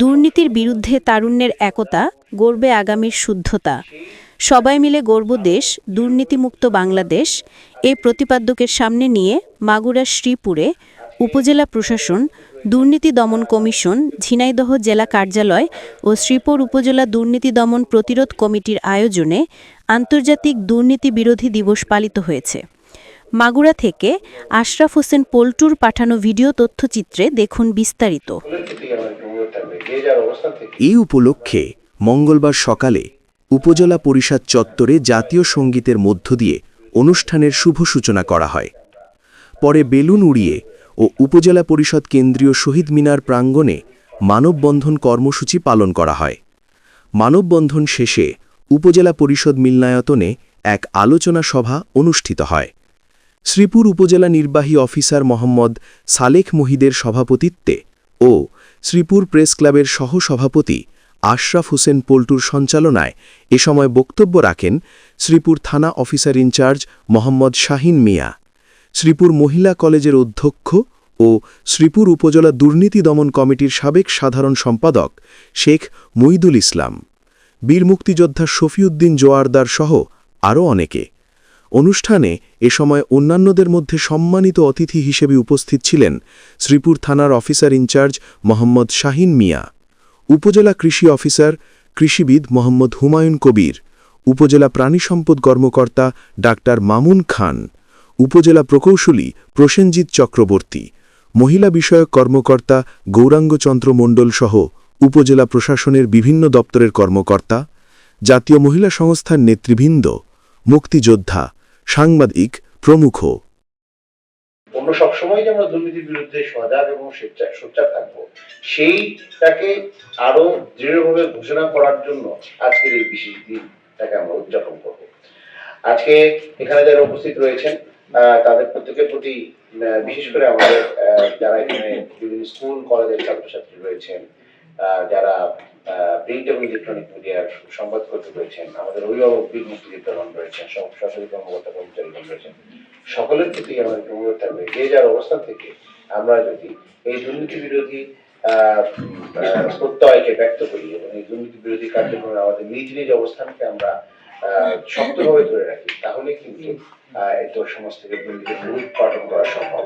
দুর্নীতির বিরুদ্ধে তারুণ্যের একতা, গর্বে আগামীর শুদ্ধতা। সবাই মিলে গর্ব দেশ, দুর্নীতিমুক্ত বাংলাদেশ। এই প্রতিপাদ্যকের সামনে নিয়ে মাগুরা শ্রীপুরে উপজেলা প্রশাসন, দুর্নীতি দমন কমিশন, ঝিনাইদহ জেলা কার্যালয় ও শ্রীপুর উপজেলা দুর্নীতি দমন প্রতিরোধ কমিটির আয়োজনে আন্তর্জাতিক দুর্নীতি বিরোধী দিবস পালিত হয়েছে। মাগুরা থেকে আশরাফ হোসেন পল্টুর পাঠানো ভিডিও তথ্যচিত্রে দেখুন বিস্তারিত। এই উপলক্ষে মঙ্গলবার সকালে উপজেলা পরিষদ চত্বরে জাতীয় সঙ্গীতের মধ্য দিয়ে অনুষ্ঠানের শুভ সূচনা করা হয়। পরে বেলুন উড়িয়ে ও উপজেলা পরিষদ কেন্দ্রীয় শহীদ মিনার প্রাঙ্গণে মানববন্ধন কর্মসূচি পালন করা হয়। মানববন্ধন শেষে উপজেলা পরিষদ মিলনায়তনে এক আলোচনা সভা অনুষ্ঠিত হয়। শ্রীপুর উপজেলা নির্বাহী অফিসার মোহাম্মদ সালেক মহিদের সভাপতিত্বে ও শ্রীপুর প্রেস ক্লাবের সহসভাপতি আশরাফ হোসেন পল্টুর সঞ্চালনায় এ সময় বক্তব্য রাখেন শ্রীপুর থানা অফিসার ইনচার্জ মোহাম্মদ শাহিন মিয়া। শ্রীপুর মহিলা কলেজের অধ্যক্ষ ও শ্রীপুর উপজেলা দুর্নীতি দমন কমিটির সাবেক সাধারণ সম্পাদক শেখ মইদুল ইসলাম। বীর মুক্তিযোদ্ধা শফিউদ্দিন জোয়ারদার সহ আরও অনেকে। অনুষ্ঠানে এ সময় অন্যান্যদের মধ্যে সম্মানিত অতিথি হিসেবে উপস্থিত ছিলেন শ্রীপুর থানার অফিসার ইনচার্জ মোহাম্মদ শাহিন মিয়া, উপজেলা কৃষি অফিসার কৃষিবিদ মোহাম্মদ হুমায়ুন কবির, উপজেলা প্রাণী সম্পদ কর্মকর্তা ডাক্তার মামুন খান, উপজেলা প্রকৌশলী প্রসেনজিৎ চক্রবর্তী, মহিলা বিষয়ক কর্মকর্তা গৌরাঙ্গচন্দ্র মণ্ডল সহ উপজেলা প্রশাসনের বিভিন্ন দপ্তরের কর্মকর্তা, জাতীয় মহিলা সংস্থার নেতৃবৃন্দ, মুক্তিযোদ্ধা সাংবাদিক প্রমুখ। অন্য সবসময় যে আমরা দুর্নীতির বিরুদ্ধে সজাগ এবং সোচ্চার- থাকব, সেইটাকে আরও দৃঢ়ভাবে ঘোষণা করার জন্য আজকের এই বিশেষ দিনটাকে আমরা উদযাপন করব। আজকে এখানে যারা উপস্থিত রয়েছেন তাদের প্রত্যেকের প্রতি বিশেষ করে আমাদের যারা এখানে বিভিন্ন স্কুল, কলেজের ছাত্রছাত্রী রয়েছেন যারা প্রিন্ট এবং ইলেকট্রনিক মিডিয়ার সংবাদকর্মী রয়েছেন, আমাদের অভিভাবক বীর মুক্তিযোদ্ধাগণ রয়েছেন সরকারি কর্মকর্তা কর্মচারীগণ রয়েছেন, সকলের প্রতি একটু অনুরোধ থাকবে। যে যার অবস্থান থেকে আমরা যদি এই দুর্নীতি বিরোধী প্রত্যয়কে ব্যক্ত করি এবং এই দুর্নীতি বিরোধী কার্যক্রমে আমাদের নিজ নিজ অবস্থানকে আমরা শক্তভাবে ধরে রাখি, তাহলে কিন্তু তোর সমাজ থেকে দুর্নীতির মূল পাঠন করা সম্ভব।